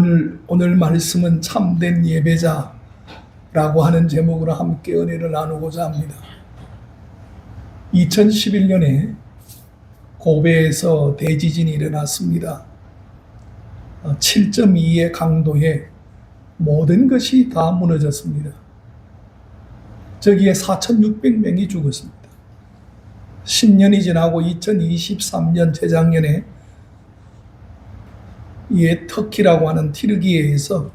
오늘 오늘 말씀은 참된 예배자라고 하는 제목으로 함께 은혜를 나누고자 합니다. 2011년에 고베에서 대지진이 일어났습니다. 7.2의 강도에 모든 것이 다 무너졌습니다. 저기에 4,600명이 죽었습니다. 10년이 지나고 2023년 재작년에 이 터키라고 하는 티르기에서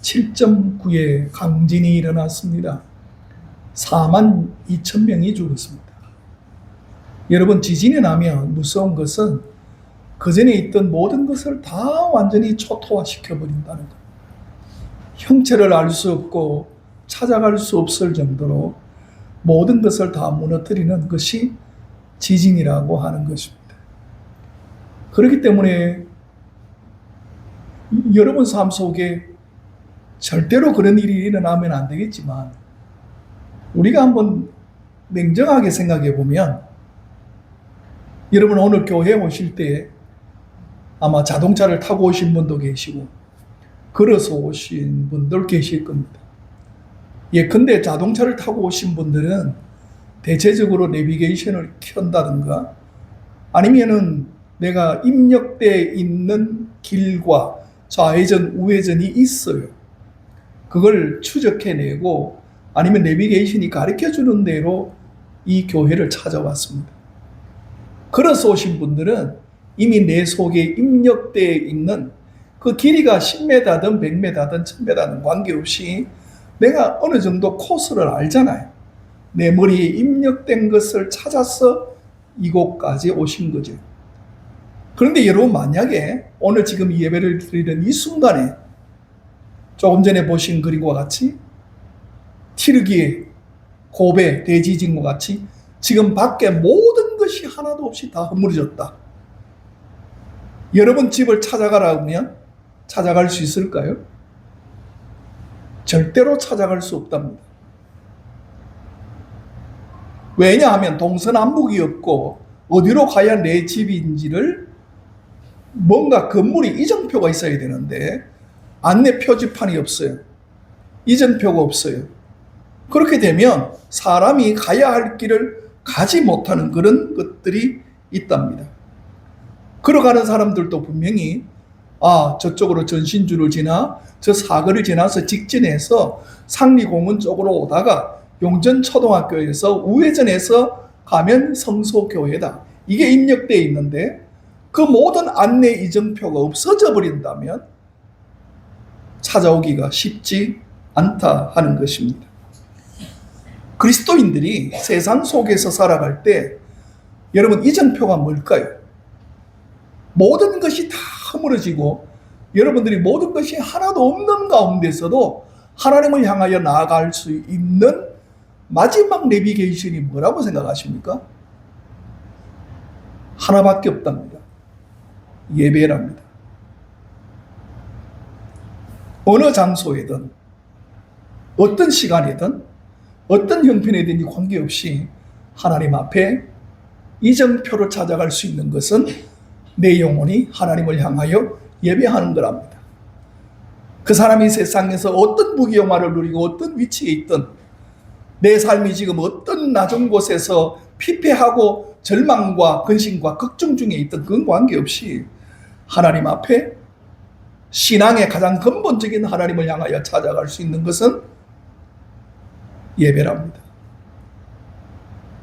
7.9의 강진이 일어났습니다. 4만 2천 명이 죽었습니다. 여러분 지진이 나면 무서운 것은 그 전에 있던 모든 것을 다 완전히 초토화시켜 버린다는 것. 형체를 알 수 없고 찾아갈 수 없을 정도로 모든 것을 다 무너뜨리는 것이 지진이라고 하는 것입니다. 그렇기 때문에 여러분 삶 속에 절대로 그런 일이 일어나면 안 되겠지만 우리가 한번 냉정하게 생각해 보면 여러분 오늘 교회 오실 때 아마 자동차를 타고 오신 분도 계시고 걸어서 오신 분들 계실 겁니다. 예, 근데 자동차를 타고 오신 분들은 대체적으로 내비게이션을 켠다든가 아니면은 내가 입력돼 있는 길과 좌회전, 우회전이 있어요. 그걸 추적해내고 아니면 내비게이션이 가르쳐 주는 대로 이 교회를 찾아왔습니다. 걸어서 오신 분들은 이미 내 속에 입력되어 있는 그 길이가 10m든 100m든 1000m든 관계없이 내가 어느 정도 코스를 알잖아요. 내 머리에 입력된 것을 찾아서 이곳까지 오신 거죠. 그런데 여러분 만약에 오늘 지금 이 예배를 드리는 이 순간에 조금 전에 보신 그림과 같이 티르기의 고베 대지진과 같이 지금 밖에 모든 것이 하나도 없이 다 허물어졌다. 여러분 집을 찾아가라 하면 찾아갈 수 있을까요? 절대로 찾아갈 수 없답니다. 왜냐하면 동서남북이 없고 어디로 가야 내 집인지를 뭔가 건물이 이정표가 있어야 되는데 안내 표지판이 없어요. 이전표가 없어요. 그렇게 되면 사람이 가야 할 길을 가지 못하는 그런 것들이 있답니다. 걸어가는 사람들도 분명히 아 저쪽으로 전신주를 지나 저 사거리를 지나서 직진해서 상리공원 쪽으로 오다가 용전초등학교에서 우회전해서 가면 성소교회다. 이게 입력되어 있는데 그 모든 안내 이정표가 없어져 버린다면 찾아오기가 쉽지 않다 하는 것입니다. 그리스도인들이 세상 속에서 살아갈 때 여러분 이정표가 뭘까요? 모든 것이 다 허물어지고 여러분들이 모든 것이 하나도 없는 가운데서도 하나님을 향하여 나아갈 수 있는 마지막 내비게이션이 뭐라고 생각하십니까? 하나밖에 없답니다. 예배랍니다. 어느 장소에든 어떤 시간이든 어떤 형편이든지 관계없이 하나님 앞에 이정표를 찾아갈 수 있는 것은 내 영혼이 하나님을 향하여 예배하는 거랍니다. 그 사람이 세상에서 어떤 무기영화를 누리고 어떤 위치에 있든 내 삶이 지금 어떤 낮은 곳에서 피폐하고 절망과 근심과 걱정 중에 있든 그건 관계없이 하나님 앞에 신앙의 가장 근본적인 하나님을 향하여 찾아갈 수 있는 것은 예배랍니다.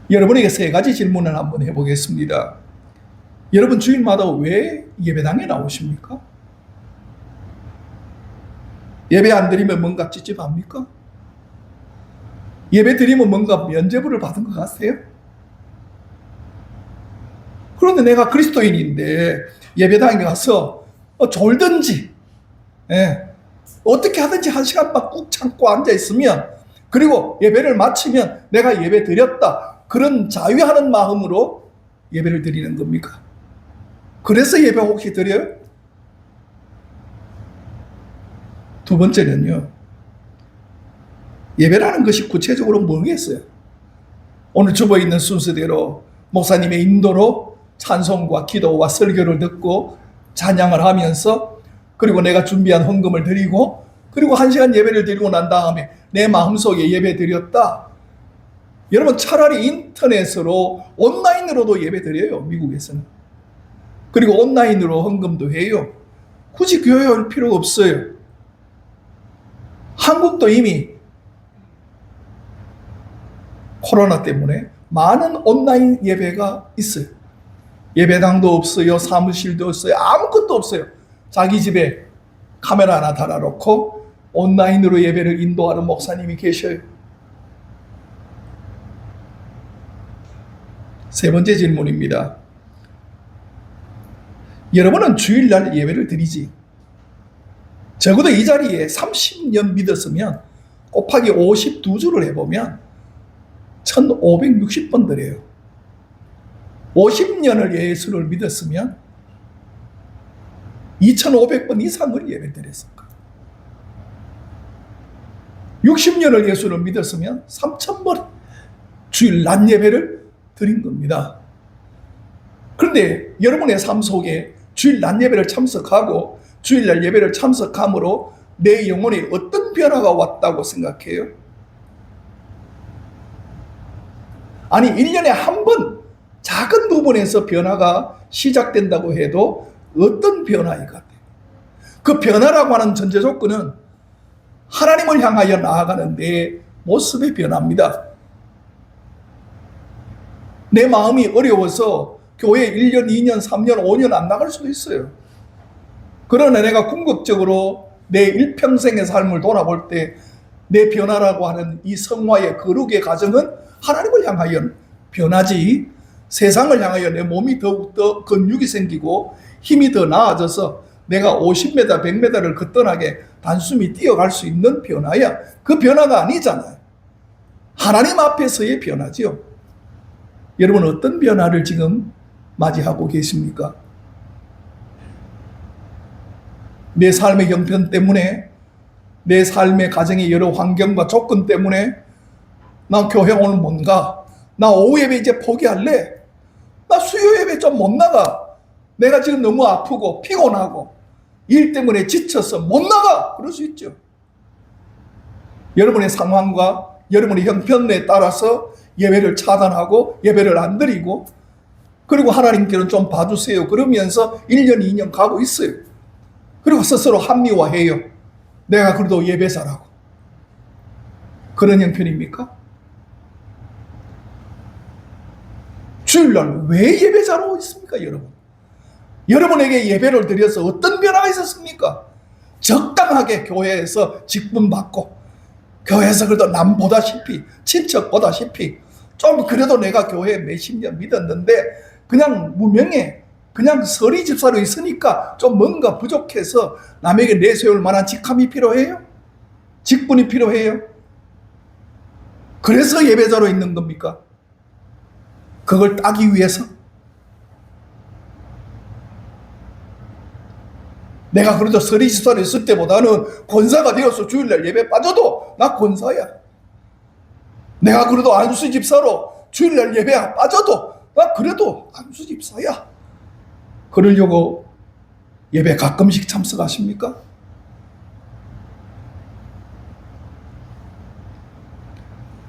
여러분에게 세 가지 질문을 한번 해보겠습니다. 여러분 주일마다 왜 예배당에 나오십니까? 예배 안 드리면 뭔가 찝찝합니까? 예배 드리면 뭔가 면죄부를 받은 것 같아요? 그런데 내가 그리스도인인데 예배당에 가서 어, 졸든지 예, 어떻게 하든지 한 시간만 꾹 참고 앉아 있으면 그리고 예배를 마치면 내가 예배 드렸다 그런 자유하는 마음으로 예배를 드리는 겁니까? 그래서 예배 혹시 드려요? 두 번째는요. 예배라는 것이 구체적으로 뭐겠어요? 오늘 주어 있는 순서대로 목사님의 인도로 찬송과 기도와 설교를 듣고 찬양을 하면서 그리고 내가 준비한 헌금을 드리고 그리고 한 시간 예배를 드리고 난 다음에 내 마음속에 예배 드렸다. 여러분 차라리 인터넷으로 온라인으로도 예배 드려요. 미국에서는. 그리고 온라인으로 헌금도 해요. 굳이 교회 올 필요가 없어요. 한국도 이미 코로나 때문에 많은 온라인 예배가 있어요. 예배당도 없어요. 사무실도 없어요. 아무것도 없어요. 자기 집에 카메라 하나 달아놓고 온라인으로 예배를 인도하는 목사님이 계셔요. 세 번째 질문입니다. 여러분은 주일날 예배를 드리지. 적어도 이 자리에 30년 믿었으면 곱하기 52주를 해보면 1560번 드려요. 50년을 예수를 믿었으면 2500번 이상을 예배 드렸을 거예요. 60년을 예수를 믿었으면 3000번 주일 낮 예배를 드린 겁니다. 그런데 여러분의 삶 속에 주일 낮 예배를 참석하고 주일날 예배를 참석함으로 내 영혼에 어떤 변화가 왔다고 생각해요? 아니 1년에 한 번 작은 부분에서 변화가 시작된다고 해도 어떤 변화일 것 같아요? 그 변화라고 하는 전제 조건은 하나님을 향하여 나아가는 내 모습의 변화입니다. 내 마음이 어려워서 교회 1년, 2년, 3년, 5년 안 나갈 수도 있어요. 그러나 내가 궁극적으로 내 일평생의 삶을 돌아볼 때 내 변화라고 하는 이 성화의 거룩의 과정은 하나님을 향하여 변하지 세상을 향하여 내 몸이 더욱더 근육이 생기고 힘이 더 나아져서 내가 50m, 100m를 거뜬하게 단숨이 뛰어갈 수 있는 변화야. 그 변화가 아니잖아요. 하나님 앞에서의 변화지요. 여러분 어떤 변화를 지금 맞이하고 계십니까? 내 삶의 형편 때문에 내 삶의 가정의 여러 환경과 조건 때문에 나 교회 오늘 못 가. 나 오후 예배 이제 포기할래. 나 수요 예배 좀 못 나가. 내가 지금 너무 아프고 피곤하고 일 때문에 지쳐서 못 나가. 그럴 수 있죠. 여러분의 상황과 여러분의 형편에 따라서 예배를 차단하고 예배를 안 드리고 그리고 하나님께는 좀 봐주세요. 그러면서 1년, 2년 가고 있어요. 그리고 스스로 합리화해요. 내가 그래도 예배사라고. 그런 형편입니까? 주일날 왜 예배자로 있습니까, 여러분? 여러분에게 예배를 드려서 어떤 변화가 있었습니까? 적당하게 교회에서 직분 받고, 교회에서 그래도 남 보다시피, 친척 보다시피, 좀 그래도 내가 교회 몇십 년 믿었는데, 그냥 무명에, 그냥 서리 집사로 있으니까 좀 뭔가 부족해서 남에게 내세울 만한 직함이 필요해요? 직분이 필요해요? 그래서 예배자로 있는 겁니까? 그걸 따기 위해서? 내가 그래도 서리 집사로 있을 때보다는 권사가 되어서 주일날 예배 빠져도 나 권사야. 내가 그래도 안수 집사로 주일날 예배 빠져도 나 그래도 안수 집사야. 그러려고 예배 가끔씩 참석하십니까?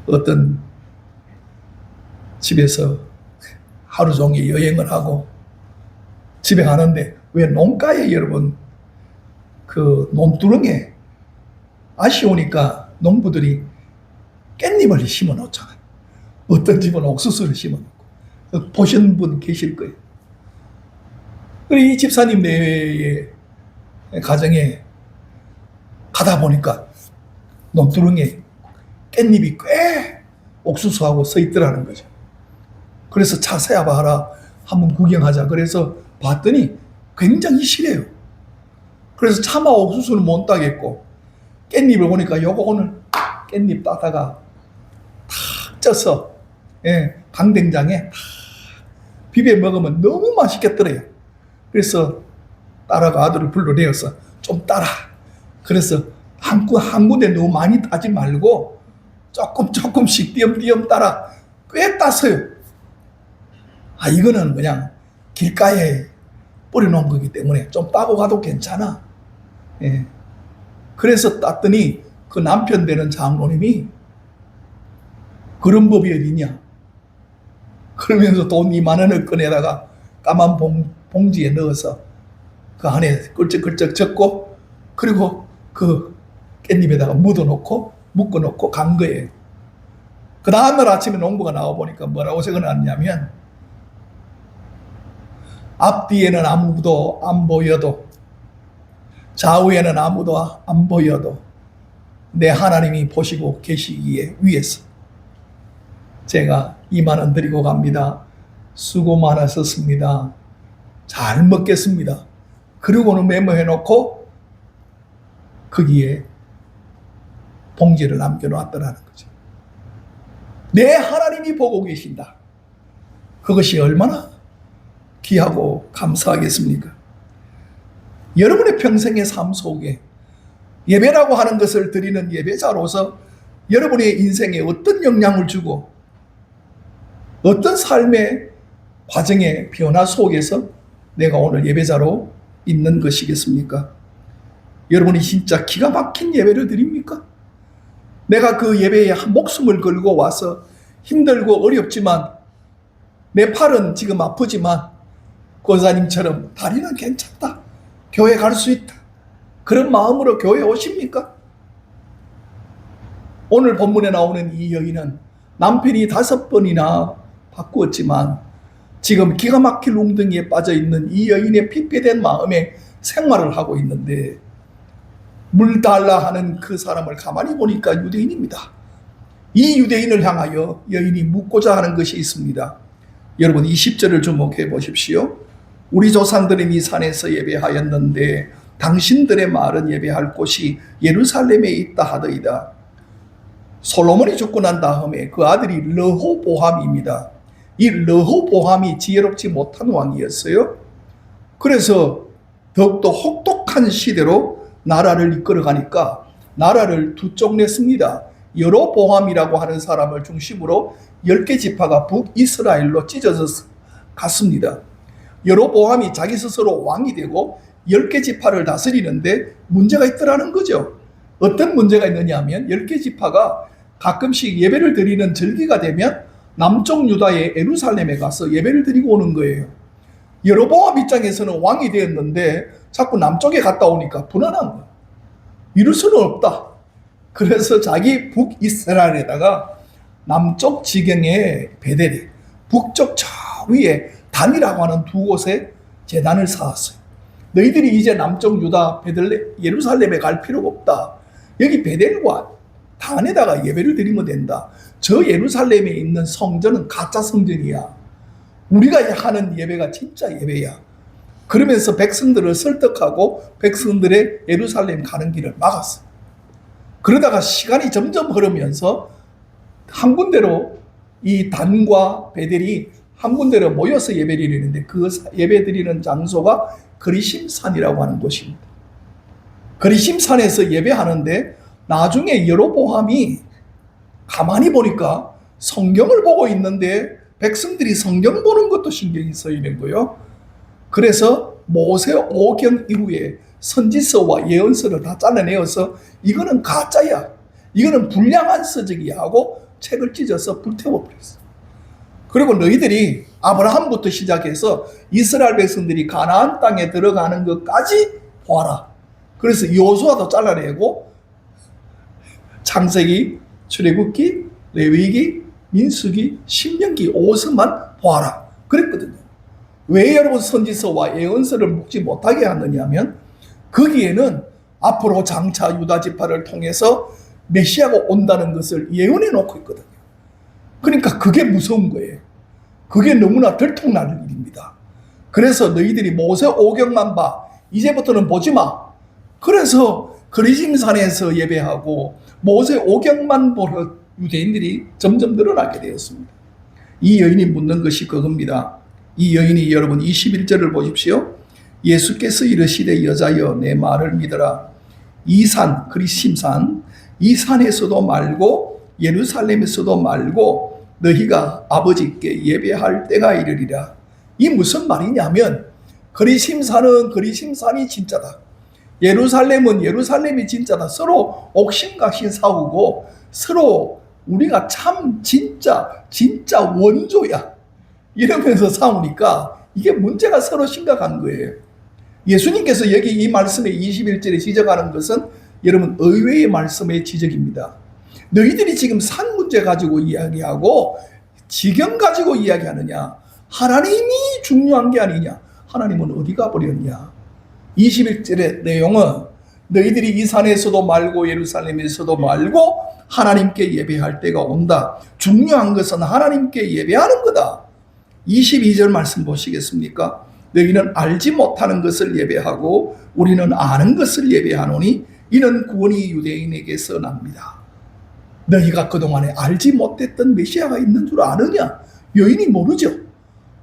어떤 집에서 하루 종일 여행을 하고 집에 가는데 왜 농가에 여러분 그 논두렁에 아쉬우니까 농부들이 깻잎을 심어 놓잖아요. 어떤 집은 옥수수를 심어 놓고 보신 분 계실 거예요. 이 집사님 내의 가정에 가다 보니까 논두렁에 깻잎이 꽤 옥수수하고 서 있더라는 거죠. 그래서 자세히 봐라. 한번 구경하자. 그래서 봤더니 굉장히 실해요. 그래서 차마 옥수수는 못 따겠고 깻잎을 보니까 요거 오늘 깻잎 따다가 탁 쪄서 예, 강된장에 탁 비벼 먹으면 너무 맛있겠더래요. 그래서 딸아가 아들을 불러내어서 좀 따라. 그래서 한, 군- 한 군데 너무 많이 따지 말고 조금 조금씩 띄엄띄엄 따라 꽤 땄어요. 아 이거는 그냥 길가에 뿌려놓은 거기 때문에 좀 따고 가도 괜찮아. 예. 그래서 땄더니 그 남편 되는 장로님이 그런 법이 어디냐. 그러면서 돈 2만 원을 꺼내다가 까만 봉, 봉지에 넣어서 그 안에 끌적끌적 적고 그리고 그 깻잎에다가 묻어놓고 묶어놓고 간 거예요. 그 다음날 아침에 농부가 나와보니까 뭐라고 적어놨냐면 앞뒤에는 아무도 안 보여도 좌우에는 아무도 안 보여도 내 하나님이 보시고 계시기에 위해서 제가 2만 원 드리고 갑니다. 수고 많으셨습니다. 잘 먹겠습니다. 그리고는 메모해 놓고 거기에 봉지를 남겨놨더라는 거죠. 내 하나님이 보고 계신다. 그것이 얼마나 귀하고 감사하겠습니까? 여러분의 평생의 삶 속에 예배라고 하는 것을 드리는 예배자로서 여러분의 인생에 어떤 영향을 주고 어떤 삶의 과정의 변화 속에서 내가 오늘 예배자로 있는 것이겠습니까? 여러분이 진짜 기가 막힌 예배를 드립니까? 내가 그 예배에 한 목숨을 걸고 와서 힘들고 어렵지만 내 팔은 지금 아프지만 권사님처럼 다리는 괜찮다. 교회 갈 수 있다. 그런 마음으로 교회 오십니까? 오늘 본문에 나오는 이 여인은 남편이 다섯 번이나 바꾸었지만 지금 기가 막힐 웅덩이에 빠져 있는 이 여인의 피폐된 마음에 생활을 하고 있는데 물 달라 하는 그 사람을 가만히 보니까 유대인입니다. 이 유대인을 향하여 여인이 묻고자 하는 것이 있습니다. 여러분 20절을 주목해 보십시오. 우리 조상들은 이 산에서 예배하였는데 당신들의 말은 예배할 곳이 예루살렘에 있다 하더이다. 솔로몬이 죽고 난 다음에 그 아들이 르호보함입니다. 이 르호보함이 지혜롭지 못한 왕이었어요. 그래서 더욱더 혹독한 시대로 나라를 이끌어가니까 나라를 두 쪽 냈습니다. 여로보함이라고 하는 사람을 중심으로 10개 지파가 북이스라엘로 찢어져 갔습니다. 여로보함이 자기 스스로 왕이 되고 10개 지파를 다스리는데 문제가 있더라는 거죠. 어떤 문제가 있느냐 하면 10개 지파가 가끔씩 예배를 드리는 절기가 되면 남쪽 유다의 에루살렘에 가서 예배를 드리고 오는 거예요. 여로보암 입장에서는 왕이 되었는데 자꾸 남쪽에 갔다 오니까 불안한 거야. 이럴 수는 없다. 그래서 자기 북이스라엘에다가 남쪽 지경의 베델에 북쪽 저 위에 단이라고 하는 두 곳에 재단을 쌓았어요. 너희들이 이제 남쪽 유다 베델레 예루살렘에 갈 필요가 없다. 여기 베델과 단에다가 예배를 드리면 된다. 저 예루살렘에 있는 성전은 가짜 성전이야. 우리가 하는 예배가 진짜 예배야. 그러면서 백성들을 설득하고 백성들의 예루살렘 가는 길을 막았어. 그러다가 시간이 점점 흐르면서 한 군데로 이 단과 베델이 한 군데로 모여서 예배를 드리는데 그 예배 드리는 장소가 그리심산이라고 하는 곳입니다. 그리심산에서 예배하는데 나중에 여로보함이 가만히 보니까 성경을 보고 있는데 백성들이 성경 보는 것도 신경이 쓰이는 거요. 그래서 모세 오경 이후에 선지서와 예언서를 다 잘라내어서 이거는 가짜야. 이거는 불량한 서적이야 하고 책을 찢어서 불태워버렸어. 그리고 너희들이 아브라함부터 시작해서 이스라엘 백성들이 가나안 땅에 들어가는 것까지 보아라. 그래서 요수아도 잘라내고 창세기, 출애굽기, 레위기, 민수기, 신명기, 오서만 보아라. 그랬거든요. 왜 여러분 선지서와 예언서를 묵지 못하게 하느냐면 거기에는 앞으로 장차 유다 지파를 통해서 메시아가 온다는 것을 예언해 놓고 있거든요. 그러니까 그게 무서운 거예요. 그게 너무나 들통날 일입니다. 그래서 너희들이 모세 오경만 봐. 이제부터는 보지 마. 그래서 그리심산에서 예배하고 모세 오경만 보러 유대인들이 점점 늘어나게 되었습니다. 이 여인이 묻는 것이 그겁니다. 이 여인이 여러분 21절을 보십시오. 예수께서 이르시되 여자여 내 말을 믿어라. 이 산, 그리심산, 이 산에서도 말고 예루살렘에서도 말고 너희가 아버지께 예배할 때가 이르리라. 이 무슨 말이냐면 그리심산은 그리심산이 진짜다. 예루살렘은 예루살렘이 진짜다. 서로 옥신각신 싸우고 서로 우리가 참 진짜 진짜 원조야. 이러면서 싸우니까 이게 문제가 서로 심각한 거예요. 예수님께서 여기 이 말씀에 21절에 지적하는 것은 여러분 의외의 말씀의 지적입니다. 너희들이 지금 산 문제 가지고 이야기하고 지경 가지고 이야기하느냐? 하나님이 중요한 게 아니냐? 하나님은 어디 가버렸냐? 21절의 내용은 너희들이 이 산에서도 말고 예루살렘에서도 말고 하나님께 예배할 때가 온다. 중요한 것은 하나님께 예배하는 거다. 22절 말씀 보시겠습니까? 너희는 알지 못하는 것을 예배하고 우리는 아는 것을 예배하노니 이는 구원이 유대인에게서 납니다. 너희가 그동안에 알지 못했던 메시아가 있는 줄 아느냐? 여인이 모르죠.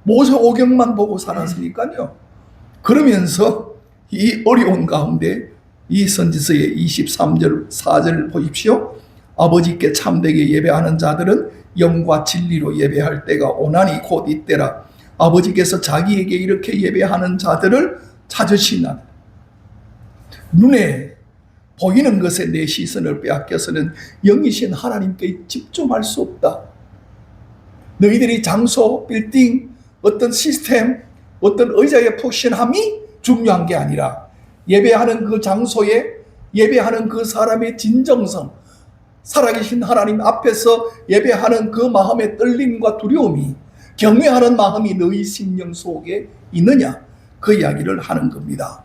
모세 오경만 보고 살았으니까요. 그러면서 이 어려운 가운데 이 선지서의 23절 4절 보십시오. 아버지께 참되게 예배하는 자들은 영과 진리로 예배할 때가 오나니 곧 이때라. 아버지께서 자기에게 이렇게 예배하는 자들을 찾으시나. 눈에 보이는 것에 내 시선을 빼앗겨서는 영이신 하나님께 집중할 수 없다. 너희들이 장소, 빌딩, 어떤 시스템, 어떤 의자에 푹신함이 중요한 게 아니라 예배하는 그 장소에 예배하는 그 사람의 진정성, 살아계신 하나님 앞에서 예배하는 그 마음의 떨림과 두려움이 경외하는 마음이 너희 심령 속에 있느냐 그 이야기를 하는 겁니다.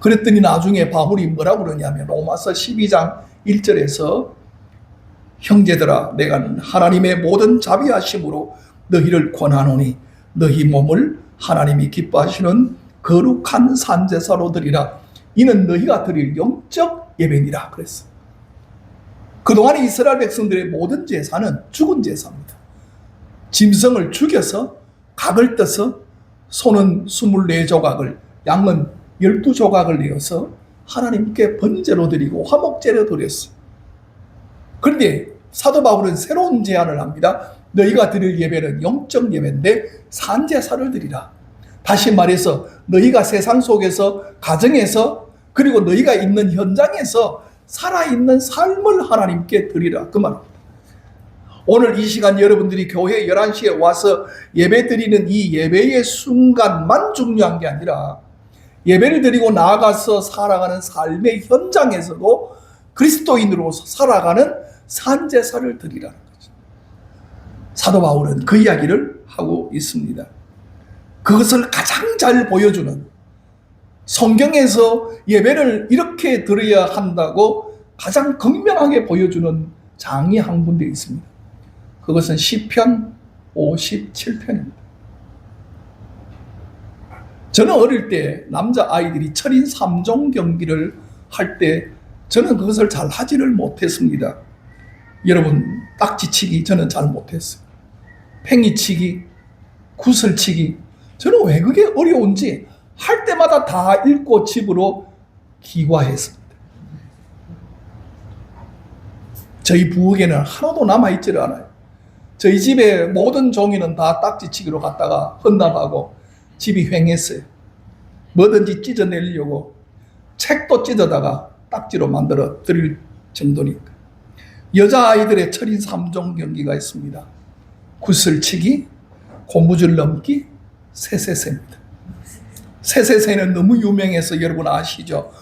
그랬더니 나중에 바울이 뭐라고 그러냐면 로마서 12장 1절에서 형제들아 내가 하나님의 모든 자비하심으로 너희를 권하노니 너희 몸을 하나님이 기뻐하시는 거룩한 산제사로 드리라 이는 너희가 드릴 영적 예배니라 그랬어. 그동안 이스라엘 백성들의 모든 제사는 죽은 제사입니다. 짐승을 죽여서 각을 떠서 소는 24조각을 양은 12조각을 내어서 하나님께 번제로 드리고 화목제로 드렸어요. 그런데 사도 바울은 새로운 제안을 합니다. 너희가 드릴 예배는 영적 예배인데 산제사를 드리라. 다시 말해서 너희가 세상 속에서 가정에서 그리고 너희가 있는 현장에서 살아있는 삶을 하나님께 드리라. 그 말입니다. 오늘 이 시간 여러분들이 교회 11시에 와서 예배 드리는 이 예배의 순간만 중요한 게 아니라 예배를 드리고 나아가서 살아가는 삶의 현장에서도 그리스도인으로 살아가는 산제사를 드리라는 거죠. 사도 바울은 그 이야기를 하고 있습니다. 그것을 가장 잘 보여주는 성경에서 예배를 이렇게 드려야 한다고 가장 극명하게 보여주는 장이 한 군데 있습니다. 그것은 시편 57편입니다. 저는 어릴 때 남자 아이들이 철인 3종 경기를 할 때 저는 그것을 잘 하지를 못했습니다. 여러분 딱지치기 저는 잘 못했어요. 팽이치기, 구슬치기 저는 왜 그게 어려운지 할 때마다 다 읽고 집으로 기과했습니다. 저희 부엌에는 하나도 남아있지를 않아요. 저희 집에 모든 종이는 다 딱지치기로 갖다가 헌납하고 집이 횡했어요. 뭐든지 찢어내려고 책도 찢어다가 딱지로 만들어 드릴 정도니까. 여자아이들의 철인 3종 경기가 있습니다. 구슬치기, 고무줄 넘기, 세세세입니다. 세세세는 너무 유명해서 여러분 아시죠?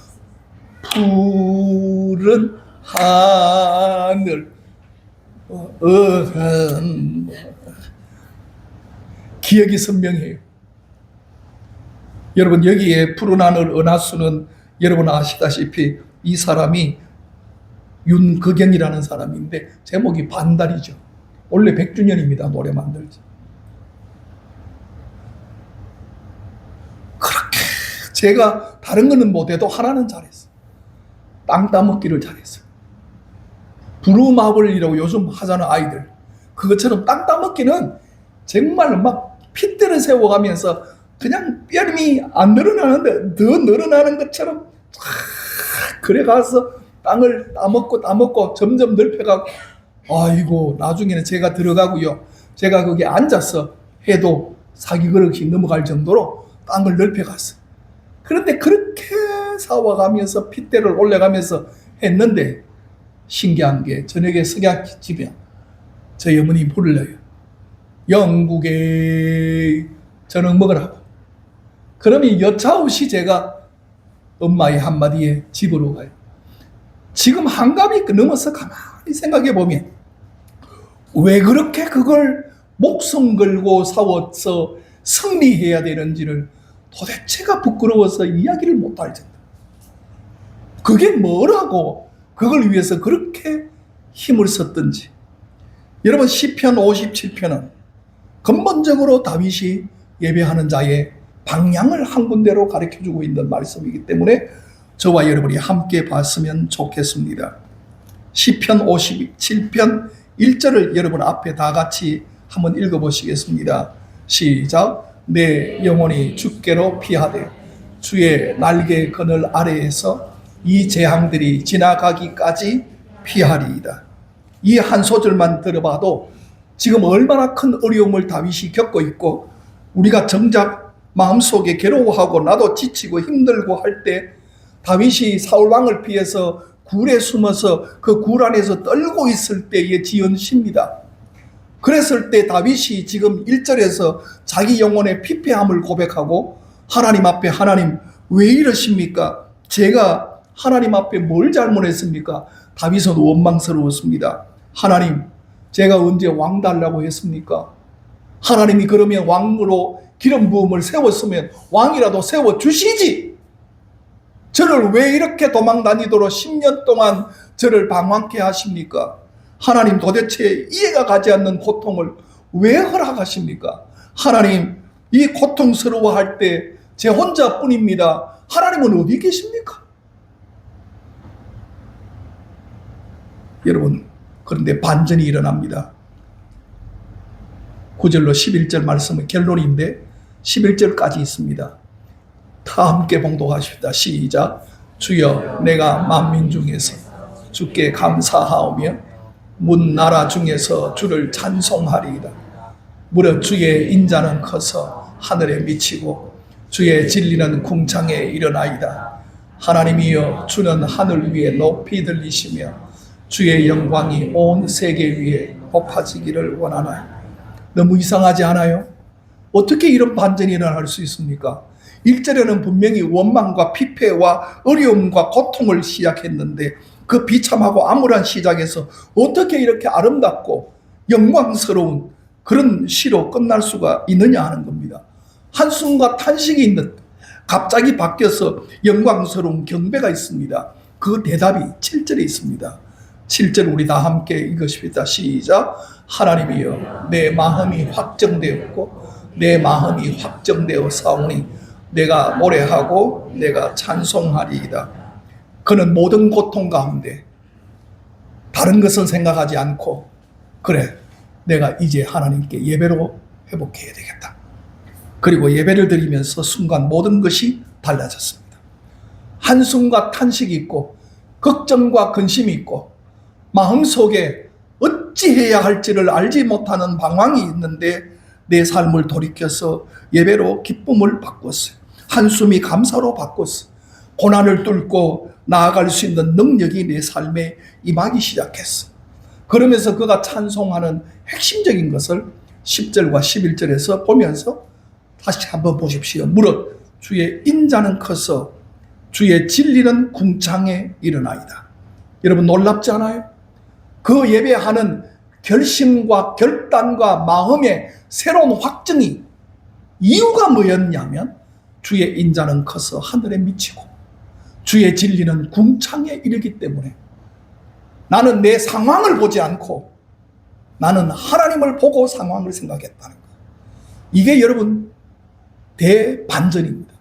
푸른 하늘 어른 기억이 선명해요. 여러분 여기에 푸른 하늘 은하수는 여러분 아시다시피 이 사람이 윤극영이라는 사람인데 제목이 반달이죠. 원래 100주년입니다. 노래 만들지. 그렇게 제가 다른 거는 못해도 하나는 잘했어. 땅 따먹기를 잘했어요. 부루마블이라고 요즘 하잖아 아이들. 그것처럼 땅 따먹기는 정말 막 핏대를 세워가면서 그냥 뼈름이 안 늘어나는데 더 늘어나는 것처럼 쫙 그래 가서 땅을 따먹고 따먹고 점점 넓혀가고 아이고 나중에는 제가 들어가고요. 제가 거기 앉아서 해도 사기 그릇이 넘어갈 정도로 땅을 넓혀갔어. 그런데 그렇게 싸워가면서 핏대를 올려가면서 했는데 신기한 게 저녁에 석약집에 저희 어머니 불러요. 영국에 저녁 먹으라고. 그러면 여차없이 제가 엄마의 한마디에 집으로 가요. 지금 한갑이 넘어서 가만히 생각해 보면 왜 그렇게 그걸 목숨 걸고 싸워서 승리해야 되는지를 도대체가 부끄러워서 이야기를 못할 정도. 그게 뭐라고 그걸 위해서 그렇게 힘을 썼던지. 여러분 시편 57편은 근본적으로 다윗이 예배하는 자의 방향을 한 군데로 가르쳐 주고 있는 말씀이기 때문에 저와 여러분이 함께 봤으면 좋겠습니다. 시편 57편 1절을 여러분 앞에 다 같이 한번 읽어 보시겠습니다. 시작. 내 영혼이 주께로 피하되 주의 날개 그늘 아래에서 이 재앙들이 지나가기까지 피하리이다. 이 한 소절만 들어봐도 지금 얼마나 큰 어려움을 다윗이 겪고 있고 우리가 정작 마음속에 괴로워하고 나도 지치고 힘들고 할 때 다윗이 사울 왕을 피해서 굴에 숨어서 그 굴 안에서 떨고 있을 때의 지은 시입니다. 그랬을 때 다윗이 지금 1절에서 자기 영혼의 피폐함을 고백하고 하나님 앞에 하나님 왜 이러십니까? 제가 하나님 앞에 뭘 잘못했습니까? 다윗은 원망스러웠습니다. 하나님, 제가 언제 왕 달라고 했습니까? 하나님이 그러면 왕으로 기름 부음을 세웠으면 왕이라도 세워 주시지. 저를 왜 이렇게 도망 다니도록 10년 동안 저를 방황케 하십니까? 하나님 도대체 이해가 가지 않는 고통을 왜 허락하십니까? 하나님, 이 고통스러워할 때 제 혼자뿐입니다. 하나님은 어디 계십니까? 여러분, 그런데 반전이 일어납니다. 9절로 11절 말씀은 결론인데 11절까지 있습니다. 다 함께 봉독하십니다. 시작. 주여 내가 만민 중에서 주께 감사하오며 문 나라 중에서 주를 찬송하리이다. 무려 주의 인자는 커서 하늘에 미치고 주의 진리는 궁창에 일어나이다. 하나님이여 주는 하늘 위에 높이 들리시며 주의 영광이 온 세계 위에 높아지기를 원하나요. 너무 이상하지 않아요? 어떻게 이런 반전이 일어날 수 있습니까? 1절에는 분명히 원망과 피폐와 어려움과 고통을 시작했는데 그 비참하고 암울한 시작에서 어떻게 이렇게 아름답고 영광스러운 그런 시로 끝날 수가 있느냐 하는 겁니다. 한숨과 탄식이 있는 갑자기 바뀌어서 영광스러운 경배가 있습니다. 그 대답이 7절에 있습니다. 7절 우리 다 함께 읽으십니다. 시작. 하나님이여 내 마음이 확정되었고 내 마음이 확정되어 사오니 내가 노래하고 내가 찬송하리이다. 그는 모든 고통 가운데 다른 것은 생각하지 않고 그래 내가 이제 하나님께 예배로 회복해야 되겠다. 그리고 예배를 드리면서 순간 모든 것이 달라졌습니다. 한숨과 탄식이 있고 걱정과 근심이 있고 마음속에 어찌해야 할지를 알지 못하는 방황이 있는데 내 삶을 돌이켜서 예배로 기쁨을 바꿨어요. 한숨이 감사로 바꿨어. 고난을 뚫고 나아갈 수 있는 능력이 내 삶에 임하기 시작했어. 그러면서 그가 찬송하는 핵심적인 것을 10절과 11절에서 보면서 다시 한번 보십시오. 무릇 주의 인자는 커서 주의 진리는 궁창에 일어나이다. 여러분 놀랍지 않아요? 그 예배하는 결심과 결단과 마음의 새로운 확증이 이유가 뭐였냐면 주의 인자는 커서 하늘에 미치고 주의 진리는 궁창에 이르기 때문에 나는 내 상황을 보지 않고 나는 하나님을 보고 상황을 생각했다는 거. 이게 여러분 대반전입니다.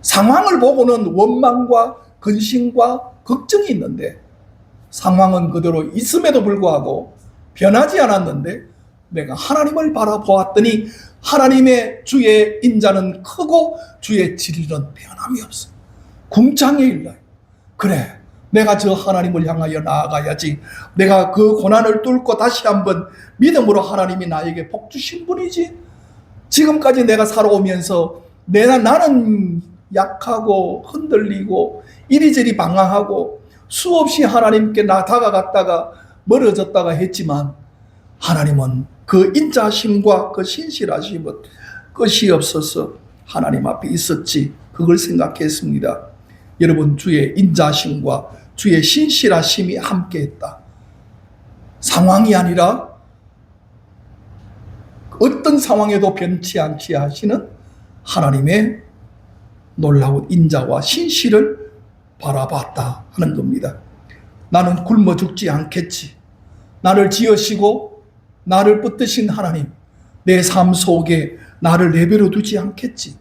상황을 보고는 원망과 근심과 걱정이 있는데 상황은 그대로 있음에도 불구하고 변하지 않았는데 내가 하나님을 바라보았더니 하나님의 주의 인자는 크고 주의 진리는 변함이 없어. 궁창에 일러요. 그래, 내가 저 하나님을 향하여 나아가야지. 내가 그 고난을 뚫고 다시 한번 믿음으로 하나님이 나에게 복 주신 분이지. 지금까지 내가 살아오면서 내가 나는 약하고 흔들리고 이리저리 방황하고 수없이 하나님께 나 다가갔다가 멀어졌다가 했지만 하나님은 그 인자심과 그 신실하심은 끝이 없어서 하나님 앞에 있었지 그걸 생각했습니다. 여러분 주의 인자심과 주의 신실하심이 함께했다. 상황이 아니라 어떤 상황에도 변치 않게 하시는 하나님의 놀라운 인자와 신실을 바라봤다 하는 겁니다. 나는 굶어 죽지 않겠지. 나를 지으시고 나를 붙드신 하나님, 내 삶 속에 나를 내버려 두지 않겠지.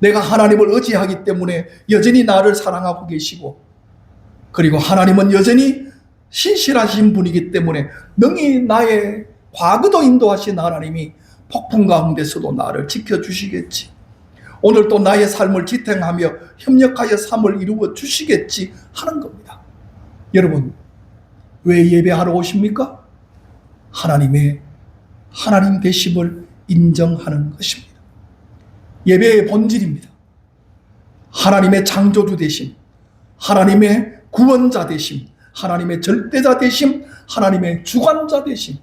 내가 하나님을 의지하기 때문에 여전히 나를 사랑하고 계시고, 그리고 하나님은 여전히 신실하신 분이기 때문에 능히 나의 과거도 인도하신 하나님이 폭풍 가운데서도 나를 지켜주시겠지. 오늘 또 나의 삶을 지탱하며 협력하여 삶을 이루어 주시겠지 하는 겁니다. 여러분, 왜 예배하러 오십니까? 하나님의 하나님 되심을 인정하는 것입니다. 예배의 본질입니다. 하나님의 창조주 되심, 하나님의 구원자 되심, 하나님의 절대자 되심, 하나님의 주관자 되심,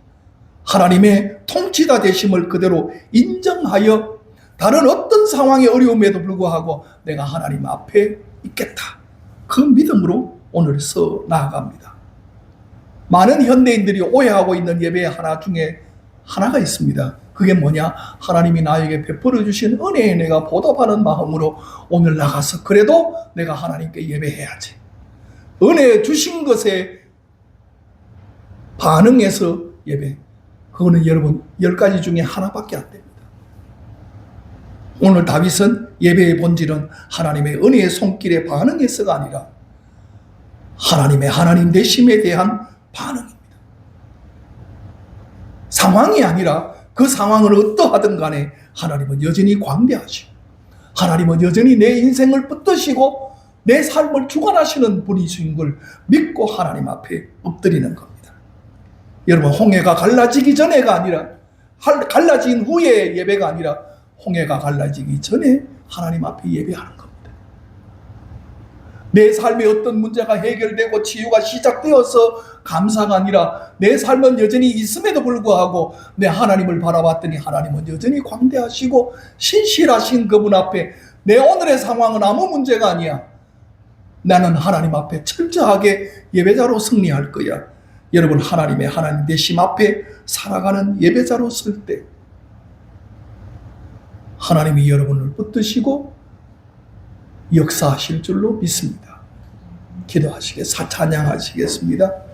하나님의 통치자 되심을 그대로 인정하여 다른 어떤 상황의 어려움에도 불구하고 내가 하나님 앞에 있겠다. 그 믿음으로 오늘 서 나아갑니다. 많은 현대인들이 오해하고 있는 예배 하나 중에 하나가 있습니다. 그게 뭐냐? 하나님이 나에게 베풀어 주신 은혜에 내가 보답하는 마음으로 오늘 나가서 그래도 내가 하나님께 예배해야지. 은혜 주신 것에 반응해서 예배. 그거는 여러분 열 가지 중에 하나밖에 안 됩니다. 오늘 다윗은 예배의 본질은 하나님의 은혜의 손길에 반응해서가 아니라 하나님의 하나님 되심에 대한 반응입니다. 상황이 아니라 그 상황을 어떠하든 간에 하나님은 여전히 광대하시고 하나님은 여전히 내 인생을 붙드시고 내 삶을 주관하시는 분이신 걸 믿고 하나님 앞에 엎드리는 겁니다. 여러분 홍해가 갈라지기 전에가 아니라 할- 갈라진 후에 예배가 아니라 홍해가 갈라지기 전에 하나님 앞에 예배하는 겁니다. 내 삶에 어떤 문제가 해결되고 치유가 시작되어서 감사가 아니라 내 삶은 여전히 있음에도 불구하고 내 하나님을 바라봤더니 하나님은 여전히 광대하시고 신실하신 그분 앞에 내 오늘의 상황은 아무 문제가 아니야. 나는 하나님 앞에 철저하게 예배자로 승리할 거야. 여러분 하나님의 하나님 되심 앞에 살아가는 예배자로 설때 하나님이 여러분을 붙드시고 역사하실 줄로 믿습니다. 기도하시겠, 찬양하시겠습니다.